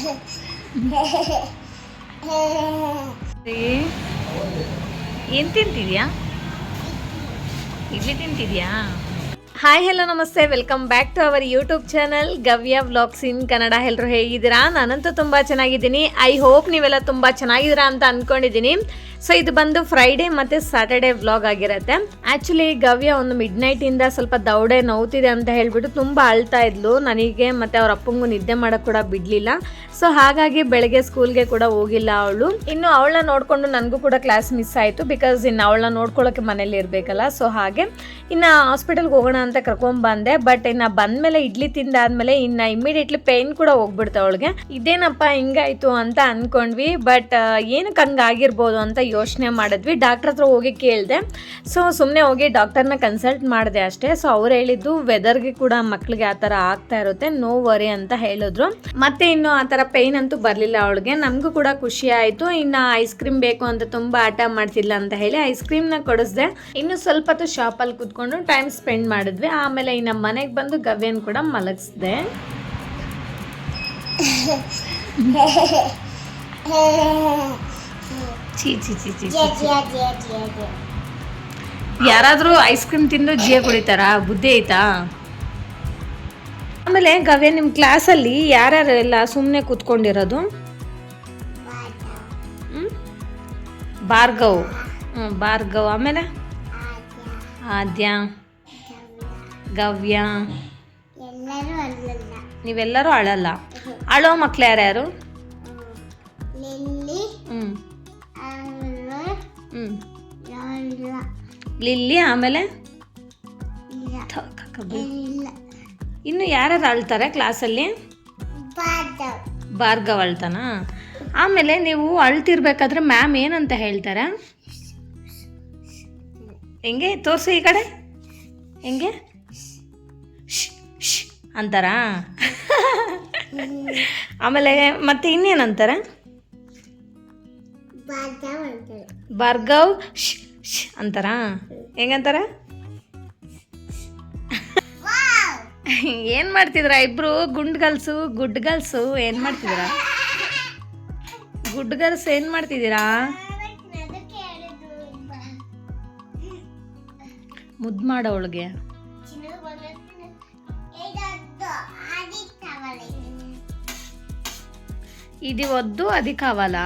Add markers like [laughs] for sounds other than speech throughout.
[laughs] ಏನು ತಿಂತಿದ್ಯಾ? ಇಲ್ಲಿ ತಿಂತಿದ್ಯಾ? ಹಾಯ್ ಹೆಲೋ ನಮಸ್ತೆ. Welcome back to our YouTube channel Gavya vlogs in Kannada ಎಲ್ಲರೂ ಹೇಗಿದ್ದೀರಾ? ನಾನಂತೂ ತುಂಬ ಚೆನ್ನಾಗಿದ್ದೀನಿ. ಐ ಹೋಪ್ ನೀವೆಲ್ಲ ತುಂಬ ಚೆನ್ನಾಗಿದ್ದೀರಾ ಅಂತ ಅಂದ್ಕೊಂಡಿದ್ದೀನಿ ಸೊ ಇದು ಬಂದು ಫ್ರೈಡೇ ಮತ್ತು ಸ್ಯಾಟರ್ಡೇ ವ್ಲಾಗ್ ಆಗಿರುತ್ತೆ. ಆ್ಯಕ್ಚುಲಿ ಗವ್ಯ ಒಂದು ಮಿಡ್ ನೈಟಿಂದ ಸ್ವಲ್ಪ ದೌಡೆ ನೋವ್ತಿದೆ ಅಂತ ಹೇಳ್ಬಿಟ್ಟು ತುಂಬ ಅಳ್ತಾ ಇದ್ಲು. ನನಗೆ ಮತ್ತು ಅವ್ರ ಅಪ್ಪಂಗೂ ನಿದ್ದೆ ಮಾಡೋಕ್ಕೆ ಕೂಡ ಬಿಡಲಿಲ್ಲ. ಸೊ ಹಾಗಾಗಿ ಬೆಳಗ್ಗೆ ಸ್ಕೂಲ್ಗೆ ಕೂಡ ಹೋಗಿಲ್ಲ ಅವಳು. ಇನ್ನು ಅವಳನ್ನ ನೋಡಿಕೊಂಡು ನನಗೂ ಕೂಡ ಕ್ಲಾಸ್ ಮಿಸ್ ಆಯಿತು ಬಿಕಾಸ್ ಇನ್ನು ಅವಳನ್ನ ನೋಡ್ಕೊಳ್ಳೋಕೆ ಮನೇಲಿ ಇರಬೇಕಲ್ಲ. ಸೊ ಹಾಗೆ ಇನ್ನು ಹಾಸ್ಪಿಟಲ್ಗೆ ಹೋಗೋಣ ಅಂತ ಕರ್ಕೊಂಡ್ಬಂದೆ ಬಟ್ ಇನ್ನು ಬಂದಮೇಲೆ ಇಡ್ಲಿ ತಿಂದಾದ್ಮೇಲೆ ಇನ್ನು ಇಮಿಡಿಯೇಟ್ಲಿ ಪೇಯ್ನ್ ಕೂಡ ಹೋಗ್ಬಿಡ್ತು ಅವಳಿಗೆ. ಇದೇನಪ್ಪ ಹಿಂಗಾಯ್ತು ಅಂತ ಅಂದ್ಕೊಂಡ್ವಿ ಬಟ್ ಏನಕ್ಕೆ ಹಂಗಾಗಿರ್ಬೋದು ಅಂತ ಯೋಚನೆ ಮಾಡಿದ್ವಿ. ಡಾಕ್ಟ್ರ್ ಹತ್ರ ಹೋಗಿ ಕೇಳಿದೆ. ಸೊ ಸುಮ್ಮನೆ ಹೋಗಿ ಡಾಕ್ಟರ್ನ ಕನ್ಸಲ್ಟ್ ಮಾಡಿದೆ ಅಷ್ಟೇ. ಸೊ ಅವ್ರು ಹೇಳಿದ್ದು ವೆದರ್ಗೆ ಕೂಡ ಮಕ್ಳಿಗೆ ಆ ಥರ ಆಗ್ತಾ ಇರುತ್ತೆ ನೋ ವರಿ ಅಂತ ಹೇಳಿದ್ರು. ಮತ್ತೆ ಇನ್ನು ಆ ಥರ ಪೇಯ್ನ್ ಅಂತೂ ಬರಲಿಲ್ಲ ಅವಳಿಗೆ. ನಮಗೂ ಕೂಡ ಖುಷಿ ಆಯಿತು. ಇನ್ನು ಐಸ್ ಕ್ರೀಮ್ ಬೇಕು ಅಂತ ತುಂಬ ಆಟ ಮಾಡ್ತಿಲ್ಲ ಅಂತ ಹೇಳಿ ಐಸ್ ಕ್ರೀಮ್ನ ಕೊಡಿಸ್ದೆ. ಇನ್ನು ಸ್ವಲ್ಪ ಹೊತ್ತು ಶಾಪಲ್ಲಿ ಕೂತ್ಕೊಂಡು ಟೈಮ್ ಸ್ಪೆಂಡ್ ಮಾಡಿದ್ವಿ. ಆಮೇಲೆ ಇನ್ನು ಮನೆಗೆ ಬಂದು ಗವ್ಯನ್ ಕೂಡ ಮಲಗಿಸ್ದೆ. [laughs] ಚೀ ಚಿ ಚಿ ಚಿ ಯಾರಾದರೂ ಐಸ್ ಕ್ರೀಮ್ ತಿಂದು ಜಿಯ ಕುಡಿತಾರಾ? ಬುದ್ಧಿ ಐತಾ ಆಮೇಲೆ ಗವ್ಯ ನಿಮ್ಮ ಕ್ಲಾಸಲ್ಲಿ ಯಾರ್ಯಾರು ಎಲ್ಲ ಸುಮ್ಮನೆ ಕೂತ್ಕೊಂಡಿರೋದು? ಭಾರ್ಗವ್. ಹ್ಞೂ ಭಾರ್ಗವ್. ಆಮೇಲೆ? ಆದ್ಯ. ಗವ್ಯ. ನೀವೆಲ್ಲರೂ ಅಳಲ್ಲ. ಅಳೋ ಮಕ್ಳು ಯಾರ್ಯಾರು? ಲಿಲ್ಲಿ ಆಮೇಲೆ? ಇನ್ನು ಯಾರ್ಯಾರು ಅಳ್ತಾರೆ ಕ್ಲಾಸಲ್ಲಿ? ಭಾರ್ಗವ್. ಅಳ್ತಾನ? ಆಮೇಲೆ ನೀವು ಅಳ್ತಿರ್ಬೇಕಾದ್ರೆ ಮ್ಯಾಮ್ ಏನಂತ ಹೇಳ್ತಾರೆ? ಹೆಂಗೆ? ತೋರಿಸಿ ಈ ಕಡೆ. ಹೆಂಗೆ? ಅಂತಾರಾ? ಆಮೇಲೆ ಮತ್ತೆ ಇನ್ನೇನಂತಾರೆ? ಭಾರ್ಗವ್ ಶ್ ಶ್ ಅಂತಾರಾ ಹೆಂಗಂತಾರೆ ಏನು ಮಾಡ್ತಿದ್ರ ಇಬ್ರು ಗುಂಡ್ ಗಲ್ಸು ಗುಡ್ ಗಲ್ಸು ಏನು ಮಾಡ್ತಿದ್ದೀರಾ ಗುಡ್ ಗಲ್ಸ್ ಏನು ಮಾಡ್ತಿದ್ದೀರಾ ಮುದ್ದು ಮಾಡೋವಳಿಗೆ ఇది వద్దు అది కావాలా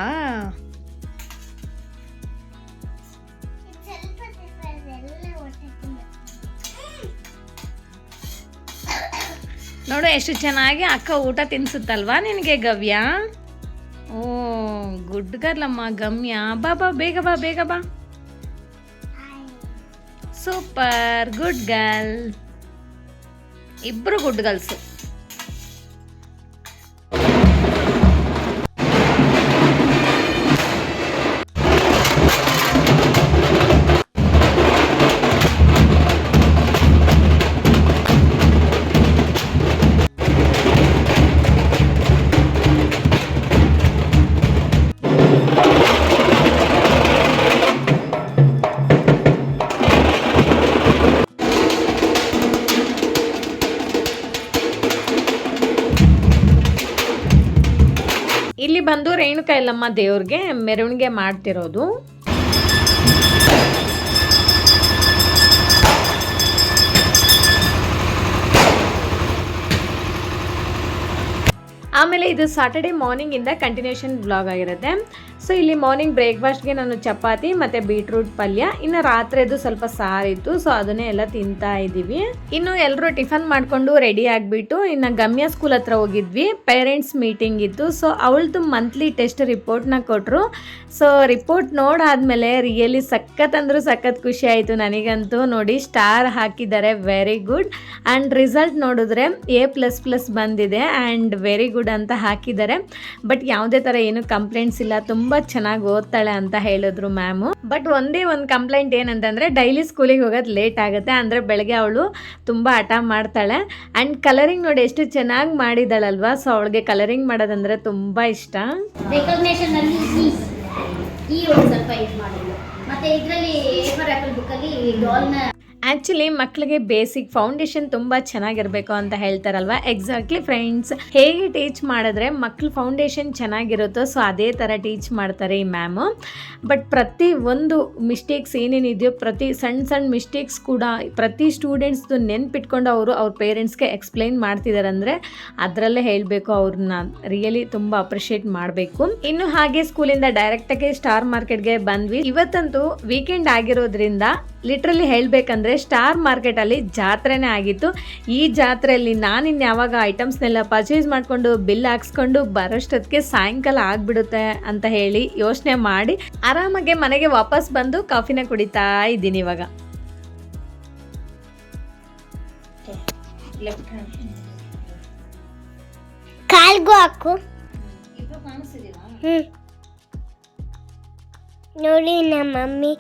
ನೋಡು ಎಷ್ಟು ಚೆನ್ನಾಗಿ ಅಕ್ಕ ಊಟ ತಿನ್ಸುತ್ತಲ್ವಾ ನಿನಗೆ ಗವ್ಯ? ಓ ಗುಡ್ ಗರ್ಲಮ್ಮ ಗಮ್ಯ. ಬಾ ಬಾ, ಬೇಗ ಬಾ ಬೇಗ ಬಾ. ಸೂಪರ್ ಗುಡ್ ಗರ್ಲ್ ಇಬ್ರು ಗುಡ್ ಗರ್ಲ್ಸು ಯಲ್ಲಮ್ಮ ದೇವ್ರಿಗೆ ಮೆರವಣಿಗೆ ಮಾಡ್ತಿರೋದು. ಆಮೇಲೆ ಇದು ಸಾಟರ್ಡೆ ಮಾರ್ನಿಂಗಿಂದ ಕಂಟಿನ್ಯೂಷನ್ ಬ್ಲಾಗ್ ಆಗಿರುತ್ತೆ. ಸೊ ಇಲ್ಲಿ ಮಾರ್ನಿಂಗ್ ಬ್ರೇಕ್ಫಾಸ್ಟ್ಗೆ ನಾನು ಚಪಾತಿ ಮತ್ತು ಬೀಟ್ರೂಟ್ ಪಲ್ಯ. ಇನ್ನು ರಾತ್ರಿದು ಸ್ವಲ್ಪ ಸಾರಿತ್ತು ಸೊ ಅದನ್ನೇ ಎಲ್ಲ ತಿಂತಾ ಇದ್ದೀವಿ. ಇನ್ನು ಎಲ್ಲರೂ ಟಿಫನ್ ಮಾಡಿಕೊಂಡು ರೆಡಿ ಆಗಿಬಿಟ್ಟು, ಇನ್ನು ಗಮ್ಯ ಸ್ಕೂಲ್ ಹತ್ರ ಹೋಗಿದ್ವಿ. ಪೇರೆಂಟ್ಸ್ ಮೀಟಿಂಗ್ ಇತ್ತು ಸೊ ಅವಳದು ಮಂತ್ಲಿ ಟೆಸ್ಟ್ ರಿಪೋರ್ಟ್ನ ಕೊಟ್ಟರು ಸೊ ರಿಪೋರ್ಟ್ ನೋಡಾದ್ಮೇಲೆ ರಿಯಲಿ ಸಖತ್ ಅಂದರೂ ಸಖತ್ ಖುಷಿ ಆಯಿತು ನನಗಂತೂ. ನೋಡಿ ಸ್ಟಾರ್ ಹಾಕಿದ್ದಾರೆ ವೆರಿ ಗುಡ್ ಆ್ಯಂಡ್ ರಿಸಲ್ಟ್ ನೋಡಿದ್ರೆ ಎ ಪ್ಲಸ್ ಪ್ಲಸ್ ಬಂದಿದೆ ಆ್ಯಂಡ್ ವೆರಿ ಗುಡ್ ಅಂತ ಹಾಕಿದ್ದಾರೆ. ಬಟ್ ಯಾವುದೇ ಥರ ಏನು ಕಂಪ್ಲೇಂಟ್ಸ್ ಇಲ್ಲ. ತುಂಬ ಚೆನ್ನಾಗಿ ಓದ್ತಾಳೆ ಅಂತ ಹೇಳಿದ್ರು ಮ್ಯಾಮು ಬಟ್ ಒಂದೇ ಒಂದು ಕಂಪ್ಲೇಂಟ್ ಏನಂತಂದರೆ ಡೈಲಿ ಸ್ಕೂಲಿಗೆ ಹೋಗೋದು ಲೇಟ್ ಆಗುತ್ತೆ. ಅಂದರೆ ಬೆಳಗ್ಗೆ ಅವಳು ತುಂಬ ಹಠ ಮಾಡ್ತಾಳೆ. ಆ್ಯಂಡ್ ಕಲರಿಂಗ್ ನೋಡಿ ಎಷ್ಟು ಚೆನ್ನಾಗಿ ಮಾಡಿದಾಳಲ್ವಾ ಸೊ ಅವಳಿಗೆ ಕಲರಿಂಗ್ ಮಾಡೋದಂದರೆ ತುಂಬ ಇಷ್ಟ. ಈ ಒಂದು ಸ್ವಲ್ಪ ಇದು ಮಾಡಿದ್ರು ಮತ್ತೆ ಇದರಲ್ಲಿ ಏಪರ್ ಆಪಲ್ ಬುಕ್ ಅಲ್ಲಿ ಡಾಲ್ನ ಆ್ಯಕ್ಚುಲಿ ಮಕ್ಕಳಿಗೆ ಬೇಸಿಕ್ ಫೌಂಡೇಶನ್ ತುಂಬ ಚೆನ್ನಾಗಿರಬೇಕು ಅಂತ ಹೇಳ್ತಾರಲ್ವ? ಎಕ್ಸಾಕ್ಟ್ಲಿ ಫ್ರೆಂಡ್ಸ್ ಹೇಗೆ ಟೀಚ್ ಮಾಡಿದ್ರೆ ಮಕ್ಳು ಫೌಂಡೇಶನ್ ಚೆನ್ನಾಗಿರುತ್ತೋ ಸೊ ಅದೇ ಥರ ಟೀಚ್ ಮಾಡ್ತಾರೆ ಈ ಮ್ಯಾಮು ಬಟ್ ಪ್ರತಿ ಒಂದು ಮಿಸ್ಟೇಕ್ಸ್ ಏನೇನಿದೆಯೋ, ಪ್ರತಿ ಸಣ್ಣ ಸಣ್ಣ ಮಿಸ್ಟೇಕ್ಸ್ ಕೂಡ ಪ್ರತಿ ಸ್ಟೂಡೆಂಟ್ಸ್ದು ನೆನ್ಪಿಟ್ಕೊಂಡು ಅವರು ಅವ್ರ ಪೇರೆಂಟ್ಸ್ಗೆ ಎಕ್ಸ್ಪ್ಲೈನ್ ಮಾಡ್ತಿದ್ದಾರೆ ಅಂದರೆ ಅದರಲ್ಲೇ ಹೇಳಬೇಕು ಅವ್ರನ್ನ ರಿಯಲಿ ತುಂಬ ಅಪ್ರಿಷಿಯೇಟ್ ಮಾಡಬೇಕು. ಇನ್ನು ಹಾಗೆ ಸ್ಕೂಲಿಂದ ಡೈರೆಕ್ಟಾಗಿ ಸ್ಟಾರ್ ಮಾರ್ಕೆಟ್ಗೆ ಬಂದ್ವಿ. ಇವತ್ತಂತೂ ವೀಕೆಂಡ್ ಆಗಿರೋದ್ರಿಂದ ಲಿಟ್ರಲಿ ಹೇಳಬೇಕಂದ್ರೆ ಸ್ಟಾರ್ ಮಾರ್ಕೆಟಲ್ಲಿ ಜಾತ್ರೆನೇ ಆಗಿತ್ತು. ಈ ಜಾತ್ರೆಯಲ್ಲಿ ನಾನಿನ್ನು ಯಾವಾಗ ಐಟಮ್ಸ್ನೆಲ್ಲ ಪರ್ಚೇಸ್ ಮಾಡಿಕೊಂಡು ಬಿಲ್ ಹಾಕ್ಸ್ಕೊಂಡು ಬರೋಷ್ಟೊತ್ತಿಗೆ ಸಾಯಂಕಾಲ ಆಗಿಬಿಡುತ್ತೆ ಅಂತ ಹೇಳಿ ಯೋಚನೆ ಮಾಡಿ ಆರಾಮಾಗೆ ಮನೆಗೆ ವಾಪಸ್ ಬಂದು ಕಾಫಿನ ಕುಡಿತಾ ಇದ್ದೀನಿ ಇವಾಗ. ಕಾಲ್ಗೂ ಹಾಕು. ನೋಡಿ ನಮ್ಮ ಮಮ್ಮಿ.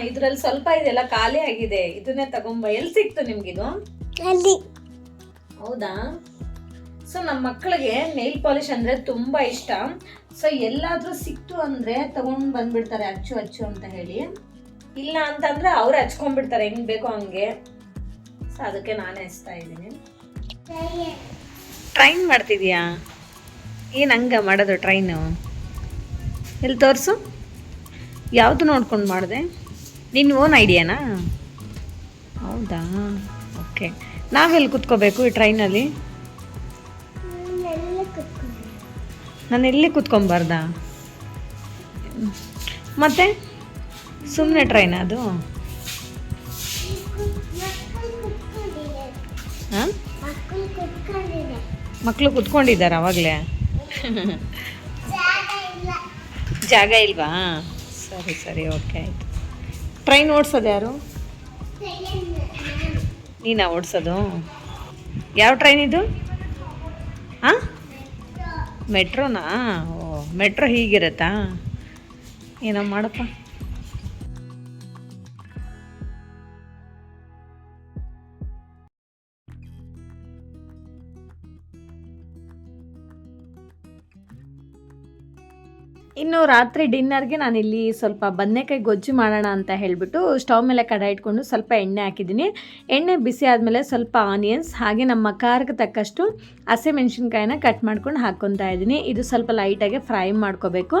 ಇದ್ರಲ್ಲಿ ಸ್ವಲ್ಪ ಇದೆಲ್ಲ ಖಾಲಿ ಆಗಿದೆ. ಇದನ್ನೇ ತಗೊಂಬ ಎಲ್ಲಿ ಸಿಕ್ತು ಇದು? ಅಲ್ಲಿ. ಹೌದಾ? ಸೊ ನಮ್ಮ ಮಕ್ಕಳಿಗೆ ನೈಲ್ ಪಾಲಿಶ್ ಅಂದ್ರೆ ತುಂಬಾ ಇಷ್ಟ. ಸೊ ಎಲ್ಲಾದ್ರೂ ಸಿಕ್ತು ಅಂದ್ರೆ ತಗೊಂಡ್ ಬಂದ್ಬಿಡ್ತಾರೆ ಅಚ್ಚು ಅಚ್ಚು ಅಂತ ಹೇಳಿ. ಇಲ್ಲ ಅಂತಂದ್ರೆ ಅವ್ರು ಹಚ್ಕೊಂಡ್ಬಿಡ್ತಾರೆ. ಹೆಂಗ್ ಬೇಕೋ ಹಂಗೆ. ಸೊ ಅದಕ್ಕೆ ನಾನೇ ಹಚ್ತಾ ಇದ್ದೀನಿ. ಟ್ರೈನ್ ಮಾಡ್ತಿದ್ಯಾ? ಏನು ಹಂಗ ಮಾಡೋದು ಟ್ರೈನು ಎಲ್ಲಿ ತೋರಿಸು? ಯಾವುದು ನೋಡ್ಕೊಂಡು ಮಾಡಿದೆ? ನಿನ್ನ ಓನ್ ಐಡಿಯಾನಾ ಹೌದಾ? ಓಕೆ ನಾವೆಲ್ಲಿ ಕುತ್ಕೋಬೇಕು ಈ ಟ್ರೈನಲ್ಲಿ? ನಾನು ಎಲ್ಲಿ ಕುತ್ಕೊಂಬಾರ್ದಾ? ಮತ್ತೆ? ಸುಮ್ಮನೆ ಟ್ರೈನ್ ಅದು? ಹಾಂ? ಮಕ್ಕಳು ಕುತ್ಕೊಂಡಿದೆ. ಮಕ್ಕಳು ಕುತ್ಕೊಂಡಿದ್ದಾರೆ ಅವಾಗಲೇ? ಜಾಗ ಇಲ್ವಾ? ಸರಿ ಸರಿ ಓಕೆ ಆಯಿತು. ಟ್ರೈನ್ ಓಡಿಸೋದು ಯಾರು? ನೀನಾ ಓಡಿಸೋದು? ಯಾವ ಟ್ರೈನ್ ಇದು? ಹಾಂ ಮೆಟ್ರೋನಾ? ಓ, ಮೆಟ್ರೋ ಹೀಗಿರುತ್ತಾ? ಏನೋ ಮಾಡಪ್ಪ. ಇನ್ನು ರಾತ್ರಿ ಡಿನ್ನರ್ಗೆ ನಾನಿಲ್ಲಿ ಸ್ವಲ್ಪ ಬದನೆಕಾಯಿ ಗೊಜ್ಜು ಮಾಡೋಣ ಅಂತ ಹೇಳಿಬಿಟ್ಟು ಸ್ಟವ್ ಮೇಲೆ ಕಡ ಇಟ್ಕೊಂಡು ಸ್ವಲ್ಪ ಎಣ್ಣೆ ಹಾಕಿದ್ದೀನಿ. ಎಣ್ಣೆ ಬಿಸಿ ಆದಮೇಲೆ ಸ್ವಲ್ಪ ಆನಿಯನ್ಸ್, ಹಾಗೆ ನಮ್ಮ ಖಾರಕ್ಕೆ ತಕ್ಕಷ್ಟು ಹಸಿಮೆಣ್ಸಿನ್ಕಾಯಿನ ಕಟ್ ಮಾಡ್ಕೊಂಡು ಹಾಕ್ಕೊತಾ ಇದ್ದೀನಿ. ಇದು ಸ್ವಲ್ಪ ಲೈಟಾಗಿ ಫ್ರೈ ಮಾಡ್ಕೋಬೇಕು.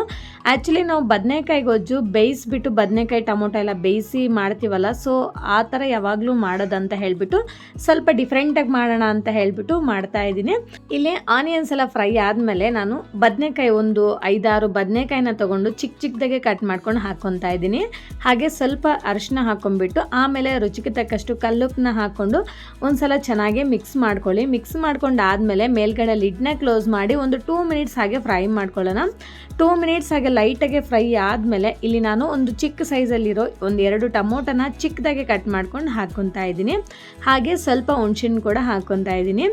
ಆ್ಯಕ್ಚುಲಿ ನಾವು ಬದನೆಕಾಯಿ ಗೊಜ್ಜು ಬೇಯಿಸ್ಬಿಟ್ಟು ಬದನೆಕಾಯಿ ಟೊಮೊಟೊ ಎಲ್ಲ ಬೇಯಿಸಿ ಮಾಡ್ತೀವಲ್ಲ ಸೊ ಆ ಥರ ಯಾವಾಗಲೂ ಮಾಡೋದಂತ ಹೇಳಿಬಿಟ್ಟು ಸ್ವಲ್ಪ ಡಿಫ್ರೆಂಟಾಗಿ ಮಾಡೋಣ ಅಂತ ಹೇಳಿಬಿಟ್ಟು ಮಾಡ್ತಾ ಇದ್ದೀನಿ. ಇಲ್ಲಿ ಆನಿಯನ್ಸ್ ಎಲ್ಲ ಫ್ರೈ ಆದಮೇಲೆ ನಾನು ಬದನೆಕಾಯಿ ಒಂದು ಐದಾರು ಬದನೆಕಾಯಿನ ತೊಗೊಂಡು ಚಿಕ್ಕ ಚಿಕ್ಕದಾಗೆ ಕಟ್ ಮಾಡ್ಕೊಂಡು ಹಾಕ್ಕೊತಾ ಇದ್ದೀನಿ. ಹಾಗೆ ಸ್ವಲ್ಪ ಅರಿಶಿನ ಹಾಕ್ಕೊಂಡ್ಬಿಟ್ಟು ಆಮೇಲೆ ರುಚಿಗೆ ತಕ್ಕಷ್ಟು ಕಲ್ಲುಪ್ಪನ್ನ ಹಾಕ್ಕೊಂಡು ಒಂದ್ಸಲ ಚೆನ್ನಾಗಿ ಮಿಕ್ಸ್ ಮಾಡ್ಕೊಳ್ಳಿ. ಮಿಕ್ಸ್ ಮಾಡ್ಕೊಂಡು ಆದಮೇಲೆ ಮೇಲ್ಗಡೆ ಲಿಡ್ನ ಕ್ಲೋಸ್ ಮಾಡಿ ಒಂದು ಟೂ ಮಿನಿಟ್ಸ್ ಹಾಗೆ ಫ್ರೈ ಮಾಡ್ಕೊಳ್ಳೋಣ. ಟೂ ಮಿನಿಟ್ಸ್ ಹಾಗೆ ಲೈಟಾಗೆ ಫ್ರೈ ಆದಮೇಲೆ ಇಲ್ಲಿ ನಾನು ಒಂದು ಚಿಕ್ಕ ಸೈಜಲ್ಲಿರೋ ಒಂದು ಎರಡು ಟೊಮೊಟೊನ ಚಿಕ್ಕದಾಗೆ ಕಟ್ ಮಾಡ್ಕೊಂಡು ಹಾಕ್ಕೊತಾ ಇದ್ದೀನಿ. ಹಾಗೆ ಸ್ವಲ್ಪ ಹುಣ್ಸೆಹಣ್ಣು ಕೂಡ ಹಾಕ್ಕೊತಾ ಇದ್ದೀನಿ.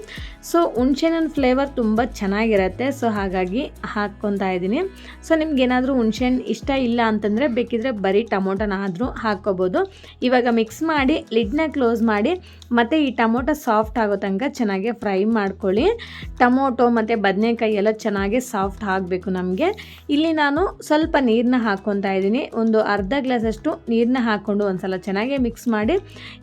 ಸೊ ಹುಣ್ಸಿನ ಫ್ಲೇವರ್ ತುಂಬ ಚೆನ್ನಾಗಿರುತ್ತೆ. ಸೊ ಹಾಗಾಗಿ ಹಾಕ್ಕೊತಾ ಇದ್ದೀನಿ. ಸೊ ನಿಮ್ಗೆ ಏನಾದರೂ ಹುಣ್ಸೆಹಣ್ಣು ಇಷ್ಟ ಇಲ್ಲ ಅಂತಂದರೆ ಬೇಕಿದ್ರೆ ಬರೀ ಟೊಮೊಟೊನ ಆದರೂ ಹಾಕ್ಕೋಬೋದು. ಇವಾಗ ಮಿಕ್ಸ್ ಮಾಡಿ ಲಿಡ್ನ ಕ್ಲೋಸ್ ಮಾಡಿ, ಮತ್ತು ಈ ಟೊಮೊಟೊ ಸಾಫ್ಟ್ ಆಗೋ ತನಕ ಚೆನ್ನಾಗಿ ಫ್ರೈ ಮಾಡ್ಕೊಳ್ಳಿ. ಟೊಮೊಟೊ ಮತ್ತು ಬದನೆಕಾಯಿ ಎಲ್ಲ ಚೆನ್ನಾಗಿ ಸಾಫ್ಟ್ ಆಗಬೇಕು ನಮಗೆ. ಇಲ್ಲಿ ನಾನು ಸ್ವಲ್ಪ ನೀರನ್ನ ಹಾಕ್ಕೊತಾ ಇದ್ದೀನಿ. ಒಂದು ಅರ್ಧ ಗ್ಲಾಸಷ್ಟು ನೀರನ್ನ ಹಾಕ್ಕೊಂಡು ಒಂದ್ಸಲ ಚೆನ್ನಾಗಿ ಮಿಕ್ಸ್ ಮಾಡಿ,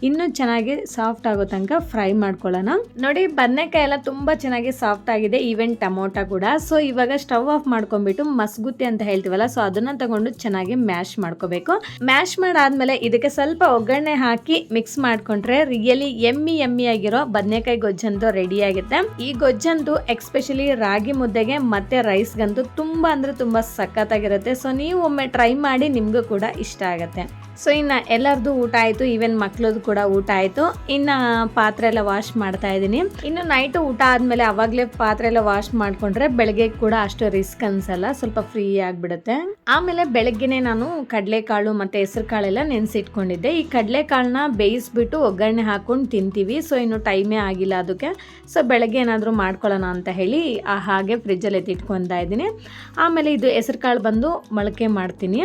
ಇನ್ನೂ ಚೆನ್ನಾಗಿ ಸಾಫ್ಟ್ ಆಗೋ ತನಕ ಫ್ರೈ ಮಾಡ್ಕೊಳ್ಳೋಣ. ನೋಡಿ, ಬದನೆಕಾಯಿ ಎಲ್ಲ ತುಂಬ ಚೆನ್ನಾಗಿ ಸಾಫ್ಟ್ ಆಗಿದೆ ಈವೆನ್ ಟೊಮೊಟೊ ಕೂಡ. ಸೊ ಇವಾಗ ಸ್ಟವ್ ಆಫ್ ಮಾಡ್ಕೊಂಡ್ಬಿಟ್ಟು ಮಸ್ಗುತ್ತಿ ಅಂತ ಹೇಳ್ತೀವಲ್ಲ ಸೊ ಅದನ್ನ ತಗೊಂಡು ಚೆನ್ನಾಗಿ ಮ್ಯಾಶ್ ಮಾಡ್ಕೋಬೇಕು. ಮ್ಯಾಶ್ ಮಾಡಾದ್ಮೇಲೆ ಇದಕ್ಕೆ ಸ್ವಲ್ಪ ಒಗ್ಗರಣೆ ಹಾಕಿ ಮಿಕ್ಸ್ ಮಾಡ್ಕೊಂಡ್ರೆ ರಿಯಲಿ ಎಮ್ಮಿ ಎಮ್ಮಿ ಆಗಿರೋ ಬದನೆಕಾಯಿ ಗೊಜ್ಜಂತೂ ರೆಡಿ ಆಗುತ್ತೆ. ಈ ಗೊಜ್ಜಂತೂ ಎಕ್ಸ್ಪೆಷಲಿ ರಾಗಿ ಮುದ್ದೆಗೆ ಮತ್ತೆ ರೈಸ್ಗಂತೂ ತುಂಬಾ ಅಂದ್ರೆ ತುಂಬ ಸಖತ್ತಾಗಿರುತ್ತೆ. ಸೊ ನೀವು ಒಮ್ಮೆ ಟ್ರೈ ಮಾಡಿ ನಿಮಗೂ ಕೂಡ ಇಷ್ಟ ಆಗುತ್ತೆ. ಸೊ ಇನ್ನು ಎಲ್ಲರದು ಊಟ ಆಯಿತು ಈವನ್ ಮಕ್ಳದ್ದು ಕೂಡ ಊಟ ಆಯಿತು. ಇನ್ನು ಪಾತ್ರೆ ಎಲ್ಲ ವಾಶ್ ಮಾಡ್ತಾ ಇದ್ದೀನಿ. ಇನ್ನು ನೈಟು ಊಟ ಆದಮೇಲೆ ಅವಾಗಲೇ ಪಾತ್ರೆ ಎಲ್ಲ ವಾಶ್ ಮಾಡಿಕೊಂಡ್ರೆ ಬೆಳಗ್ಗೆ ಕೂಡ ಅಷ್ಟು ರಿಸ್ಕ್ ಅನ್ಸಲ್ಲ, ಸ್ವಲ್ಪ ಫ್ರೀ ಆಗಿಬಿಡುತ್ತೆ. ಆಮೇಲೆ ಬೆಳಗ್ಗೆನೆ ನಾನು ಕಡಲೆಕಾಳು ಮತ್ತು ಹೆಸರು ಕಾಳೆಲ್ಲ ನೆನೆಸಿಟ್ಕೊಂಡಿದ್ದೆ. ಈ ಕಡಲೆಕಾಳನ್ನ ಬೇಯಿಸ್ಬಿಟ್ಟು ಒಗ್ಗರಣೆ ಹಾಕ್ಕೊಂಡು ತಿಂತೀವಿ. ಸೊ ಇನ್ನು ಟೈಮೇ ಆಗಿಲ್ಲ ಅದಕ್ಕೆ. ಸೊ ಬೆಳಗ್ಗೆ ಏನಾದರೂ ಮಾಡ್ಕೊಳ್ಳೋಣ ಅಂತ ಹೇಳಿ ಆ ಹಾಗೆ ಫ್ರಿಜ್ಜಲ್ಲಿ ಎತ್ತಿಟ್ಕೊತಾ ಇದ್ದೀನಿ. ಆಮೇಲೆ ಇದು ಹೆಸರು ಕಾಳು ಬಂದು ಮೊಳಕೆ ಮಾಡ್ತೀನಿ.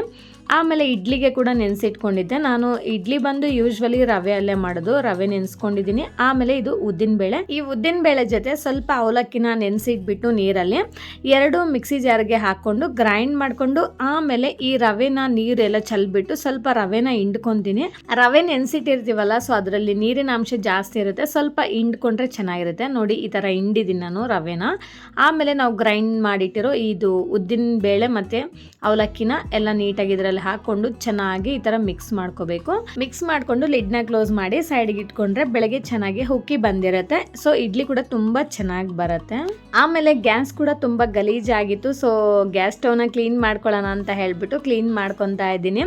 ಆಮೇಲೆ ಇಡ್ಲಿಗೆ ಕೂಡ ನೆನೆಸಿಟ್ಕೊಂಡಿದ್ದೆ. ನಾನು ಇಡ್ಲಿ ಬಂದು ಯೂಶ್ವಲಿ ರವೆಯಲ್ಲೇ ಮಾಡೋದು. ರವೆ ನೆನೆಸ್ಕೊಂಡಿದ್ದೀನಿ. ಆಮೇಲೆ ಇದು ಉದ್ದಿನ ಬೇಳೆ ಈ ಉದ್ದಿನ ಬೇಳೆ ಜೊತೆ ಸ್ವಲ್ಪ ಅವಲಕ್ಕಿನ ನೆನೆಸಿಟ್ಬಿಟ್ಟು ನೀರಲ್ಲಿ ಎರಡು ಮಿಕ್ಸಿ ಜಾರ್ಗೆ ಹಾಕ್ಕೊಂಡು ಗ್ರೈಂಡ್ ಮಾಡಿಕೊಂಡು ಆಮೇಲೆ ಈ ರವೆನ ನೀರೆಲ್ಲ ಚಲ್ಬಿಟ್ಟು ಸ್ವಲ್ಪ ರವೆನ ಹಿಂಡ್ಕೊತೀನಿ. ರವೆ ನೆನೆಸಿಟ್ಟಿರ್ತೀವಲ್ಲ ಸೊ ಅದರಲ್ಲಿ ನೀರಿನ ಅಂಶ ಜಾಸ್ತಿ ಇರುತ್ತೆ. ಸ್ವಲ್ಪ ಹಿಂಡ್ಕೊಂಡ್ರೆ ಚೆನ್ನಾಗಿರುತ್ತೆ. ನೋಡಿ, ಈ ಥರ ಹಿಂಡಿದ್ದೀನಿ ನಾನು ರವೆನ. ಆಮೇಲೆ ನಾವು ಗ್ರೈಂಡ್ ಮಾಡಿಟ್ಟಿರೋ ಇದು ಉದ್ದಿನ ಬೇಳೆ ಮತ್ತು ಅವಲಕ್ಕಿನ ಎಲ್ಲ ನೀಟಾಗಿ ಇದರಲ್ಲಿ ಹಾಕೊಂಡು ಚೆನ್ನಾಗಿ ಈ ಥರ ಮಿಕ್ಸ್ ಮಾಡ್ಕೋಬೇಕು. ಮಿಕ್ಸ್ ಮಾಡಿಕೊಂಡು ಲಿಡ್ನ ಕ್ಲೋಸ್ ಮಾಡಿ ಸೈಡ್ಗೆ ಇಟ್ಕೊಂಡ್ರೆ ಬೆಳಗ್ಗೆ ಚೆನ್ನಾಗಿ ಹುಕ್ಕಿ ಬಂದಿರುತ್ತೆ. ಸೊ ಇಡ್ಲಿ ಕೂಡ ತುಂಬ ಚೆನ್ನಾಗಿ ಬರುತ್ತೆ. ಆಮೇಲೆ ಗ್ಯಾಸ್ ಕೂಡ ತುಂಬ ಗಲೀಜಾಗಿತ್ತು. ಸೊ ಗ್ಯಾಸ್ ಸ್ಟವ್ನ ಕ್ಲೀನ್ ಮಾಡ್ಕೊಳ್ಳೋಣ ಅಂತ ಹೇಳ್ಬಿಟ್ಟು ಕ್ಲೀನ್ ಮಾಡ್ಕೊತಾ ಇದ್ದೀನಿ.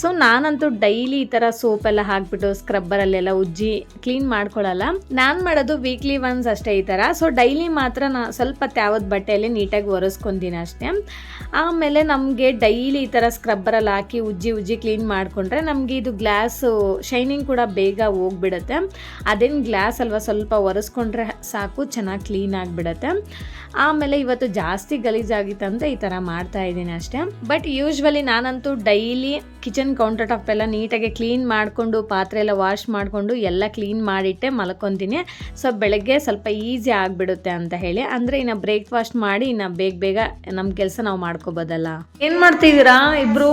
ಸೊ ನಾನಂತೂ ಡೈಲಿ ಈ ಥರ ಸೋಪ್ ಎಲ್ಲ ಹಾಕ್ಬಿಟ್ಟು ಸ್ಕ್ರಬ್ಬರಲ್ಲೆಲ್ಲ ಉಜ್ಜಿ ಕ್ಲೀನ್ ಮಾಡ್ಕೊಳ್ಳಲ್ಲ. ನಾನು ಮಾಡೋದು ವೀಕ್ಲಿ ಒನ್ಸ್ ಅಷ್ಟೇ ಈ ಥರ. ಸೊ ಡೈಲಿ ಮಾತ್ರ ನಾ ಸ್ವಲ್ಪ ತ್ಯಾವದ ಬಟ್ಟೆಯಲ್ಲಿ ನೀಟಾಗಿ ಒರೆಸ್ಕೊಂತೀನಿ ಅಷ್ಟೇ. ಆಮೇಲೆ ನಮಗೆ ಡೈಲಿ ಈ ಥರ ಸ್ಕ್ರಬ್ಬರಲ್ಲಿ ಹಾಕಿ ಉಜ್ಜಿ ಉಜ್ಜಿ ಕ್ಲೀನ್ ಮಾಡಿಕೊಂಡ್ರೆ ನಮಗೆ ಇದು ಗ್ಲಾಸು ಶೈನಿಂಗ್ ಕೂಡ ಬೇಗ ಹೋಗ್ಬಿಡುತ್ತೆ. ಅದೇನು ಗ್ಲಾಸ್ ಅಲ್ವಾ ಸ್ವಲ್ಪ ಒರೆಸ್ಕೊಂಡ್ರೆ ಸಾಕು, ಚೆನ್ನಾಗಿ ಕ್ಲೀನ್ ಆಗಿಬಿಡುತ್ತೆ. ಆಮೇಲೆ ಇವತ್ತು ಜಾಸ್ತಿ ಗಲೀಜಾಗಿತ್ತಂತ ಈ ಥರ ಮಾಡ್ತಾ ಇದ್ದೀನಿ ಅಷ್ಟೇ. ಬಟ್ ಯೂಶ್ವಲಿ ನಾನಂತೂ ಡೈಲಿ ಕಿಚನ್ ಕೌಂಟರ್ ಟಾಪ್ ಎಲ್ಲ ನೀಟಾಗಿ ಕ್ಲೀನ್ ಮಾಡಿಕೊಂಡು, ಪಾತ್ರೆ ಎಲ್ಲ ವಾಶ್ ಮಾಡಿಕೊಂಡು ಎಲ್ಲ ಕ್ಲೀನ್ ಮಾಡಿಟ್ಟೆ ಮಲ್ಕೊತೀನಿ. ಸೊ ಬೆಳಗ್ಗೆ ಸ್ವಲ್ಪ ಈಸಿ ಆಗಿಬಿಡುತ್ತೆ ಅಂತ ಹೇಳಿ. ಅಂದರೆ ಇನ್ನು ಬ್ರೇಕ್ಫಾಸ್ಟ್ ಮಾಡಿ ಇನ್ನು ಬೇಗ ಬೇಗ ನಮ್ಮ ಕೆಲಸ ನಾವು ಮಾಡ್ಕೋಬೋದಲ್ಲ. ಏನು ಮಾಡ್ತಿದ್ದೀರಾ ಇಬ್ಬರು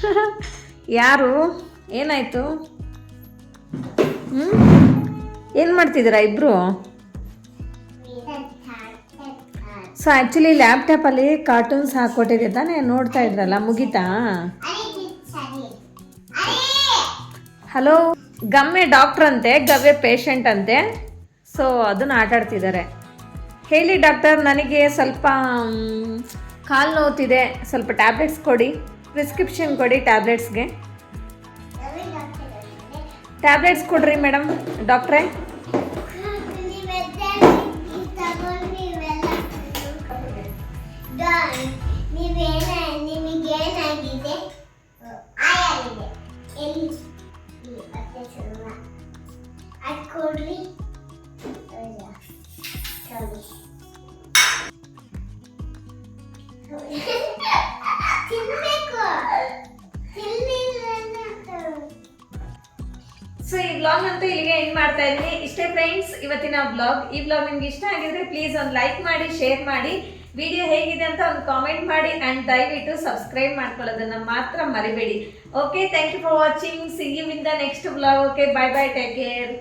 [laughs] ಯಾರು? ಏನಾಯಿತು? ಏನು ಮಾಡ್ತಿದ್ದೀರಾ ಇಬ್ಬರು ಸೊ ಆ್ಯಕ್ಚುಲಿ ಲ್ಯಾಪ್ಟಾಪಲ್ಲಿ ಕಾರ್ಟೂನ್ಸ್ ಹಾಕ್ಕೊಟ್ಟಿದೆ ತಾನೇ, ನೋಡ್ತಾ ಇದ್ರಲ್ಲ, ಮುಗಿತಾ? ಹಲೋ ಗಮ್ಮೆ ಡಾಕ್ಟ್ರ್ ಅಂತೆ, ಗವ್ಯ ಪೇಷಂಟ್ ಅಂತೆ. ಸೊ ಅದನ್ನು ಆಟಾಡ್ತಿದ್ದಾರೆ ಹೇಳಿ ಡಾಕ್ಟರ್ ನನಗೆ ಸ್ವಲ್ಪ ಕಾಲ್ ನೋವ್ತಿದೆ. ಸ್ವಲ್ಪ ಟ್ಯಾಬ್ಲೆಟ್ಸ್ ಕೊಡಿ ಪ್ರಿಸ್ಕ್ರಿಪ್ಷನ್ ಕೊಡಿ ಟ್ಯಾಬ್ಲೆಟ್ಸ್ಗೆ ಟ್ಯಾಬ್ಲೆಟ್ಸ್ ಕೊಡ್ರಿ ಮೇಡಮ್ ಡಾಕ್ಟ್ರೇ ಆಯಾಗಿದೆ. ಎಲ್ಲಿ? ಅಂದ್ರೆ ಸೊ ಈ ಬ್ಲಾಗ್ ಅಂತೂ ಇಲ್ಲಿಗೆ ಎಂಡ್ ಮಾಡ್ತಾ ಇದ್ದೀನಿ. ಇಷ್ಟೇ ಫ್ರೆಂಡ್ಸ್ ಇವತ್ತಿನ ಬ್ಲಾಗ್ ಈ ಬ್ಲಾಗ್ ನಿಮ್ಗೆ ಇಷ್ಟ ಆಗಿದ್ರೆ ಪ್ಲೀಸ್ ಒಂದು ಲೈಕ್ ಮಾಡಿ ಶೇರ್ ಮಾಡಿ. ವಿಡಿಯೋ ಹೇಗಿದೆ ಅಂತ ಒಂದು ಕಾಮೆಂಟ್ ಮಾಡಿ ಅಂಡ್ ದಯವಿಟ್ಟು ಸಬ್ಸ್ಕ್ರೈಬ್ ಮಾಡ್ಕೊಳ್ಳೋದನ್ನ ಮಾತ್ರ ಮರಿಬೇಡಿ. Okay thank you for watching see you in the next blog okay bye bye take care